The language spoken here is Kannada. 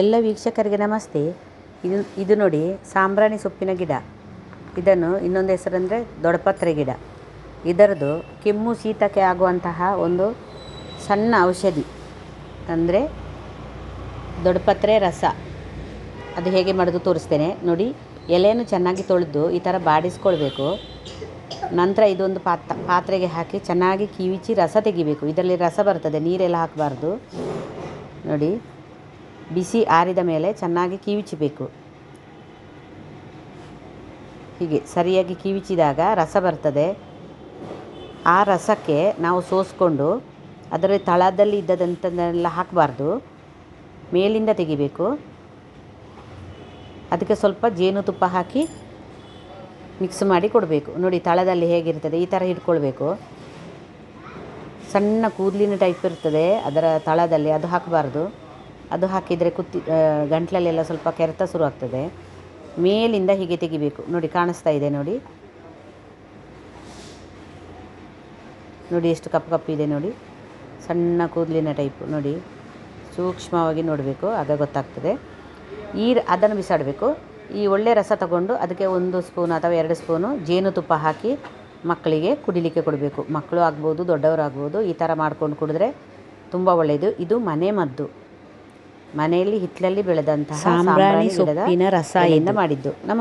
ಎಲ್ಲ ವೀಕ್ಷಕರಿಗೆ ನಮಸ್ತೆ. ಇದು ಇದು ನೋಡಿ ಸಾಂಬ್ರಾಣಿ ಸೊಪ್ಪಿನ ಗಿಡ. ಇದನ್ನು ಇನ್ನೊಂದು ಹೆಸರಂದರೆ ದೊಡ್ಡಪತ್ರೆ ಗಿಡ. ಇದರದು ಕೆಮ್ಮು ಶೀತಕ್ಕೆ ಆಗುವಂತಹ ಒಂದು ಸಣ್ಣ ಔಷಧಿ. ಅಂದರೆ ದೊಡ್ಡಪತ್ರೆ ರಸ. ಅದು ಹೇಗೆ ಮಾಡೋದು ತೋರಿಸ್ತೇನೆ. ನೋಡಿ, ಎಲೆಯನ್ನು ಚೆನ್ನಾಗಿ ತೊಳೆದು ಈ ಥರ ಬಾಡಿಸ್ಕೊಳ್ಬೇಕು. ನಂತರ ಇದೊಂದು ಪಾತ್ರ ಪಾತ್ರೆಗೆ ಹಾಕಿ ಚೆನ್ನಾಗಿ ಕಿವಿಚಿ ರಸ ತೆಗಿಬೇಕು. ಇದರಲ್ಲಿ ರಸ ಬರ್ತದೆ, ನೀರೆಲ್ಲ ಹಾಕಬಾರ್ದು. ನೋಡಿ ಬಿಸಿ ಆರಿದ ಮೇಲೆ ಚೆನ್ನಾಗಿ ಕಿವಿಚಬೇಕು. ಹೀಗೆ ಸರಿಯಾಗಿ ಕಿವಿಚಿದಾಗ ರಸ ಬರ್ತದೆ. ಆ ರಸಕ್ಕೆ ನಾವು ಸೋಸ್ಕೊಂಡು ಅದರ ತಳದಲ್ಲಿ ಇದ್ದದಂಥದ್ದನ್ನೆಲ್ಲ ಹಾಕಬಾರ್ದು. ಮೇಲಿಂದ ತೆಗಿಬೇಕು. ಅದಕ್ಕೆ ಸ್ವಲ್ಪ ಜೇನುತುಪ್ಪ ಹಾಕಿ ಮಿಕ್ಸ್ ಮಾಡಿ ಕೊಡಬೇಕು. ನೋಡಿ ತಳದಲ್ಲಿ ಹೇಗಿರ್ತದೆ ಈ ಥರ ಇಟ್ಕೊಳ್ಬೇಕು. ಸಣ್ಣ ಕೂದಲಿನ ಟೈಪ್ ಇರ್ತದೆ ಅದರ ತಳದಲ್ಲಿ ಅದು ಹಾಕಬಾರ್ದು. ಅದು ಹಾಕಿದರೆ ಕುತ್ತಿ ಗಂಟ್ಲಲ್ಲೆಲ್ಲ ಸ್ವಲ್ಪ ಕೆರೆತ ಶುರು ಆಗ್ತದೆ ಮೇಲಿಂದ ಹೀಗೆ ತೆಗಿಬೇಕು. ನೋಡಿ, ಕಾಣಿಸ್ತಾ ಇದೆ ನೋಡಿ. ನೋಡಿ, ಎಷ್ಟು ಕಪ್ಪು ಕಪ್ಪು ಇದೆ ನೋಡಿ. ಸಣ್ಣ ಕೂದಲಿನ ಟೈಪ್ ನೋಡಿ. ಸೂಕ್ಷ್ಮವಾಗಿ ನೋಡಬೇಕು, ಆಗ ಗೊತ್ತಾಗ್ತದೆ. ಈ ಅದನ್ನು ಬಿಸಾಡಬೇಕು. ಈ ಒಳ್ಳೆ ರಸ ತಗೊಂಡು ಅದಕ್ಕೆ ಒಂದು ಸ್ಪೂನ್ ಅಥವಾ ಎರಡು ಸ್ಪೂನು ಜೇನುತುಪ್ಪ ಹಾಕಿ ಮಕ್ಕಳಿಗೆ ಕುಡಿಲಿಕ್ಕೆ ಕೊಡಬೇಕು. ಮಕ್ಕಳು ಆಗ್ಬೋದು ದೊಡ್ಡವರು ಆಗ್ಬೋದು ಈ ಥರ ಮಾಡ್ಕೊಂಡು ಕುಡಿದ್ರೆ ತುಂಬ ಒಳ್ಳೆಯದು ಇದು ಮನೆ ಮದ್ದು. ಮನೆಯಲ್ಲಿ ಹಿತ್ತಲಲ್ಲಿ ಬೆಳೆದಂತಹ ಸಾಂಬ್ರಾಣಿ ಸೊಪ್ಪಿನ ರಸ ಎಲೆಯಿಂದ ಮಾಡಿದ್ದು. ನಮ್ಮ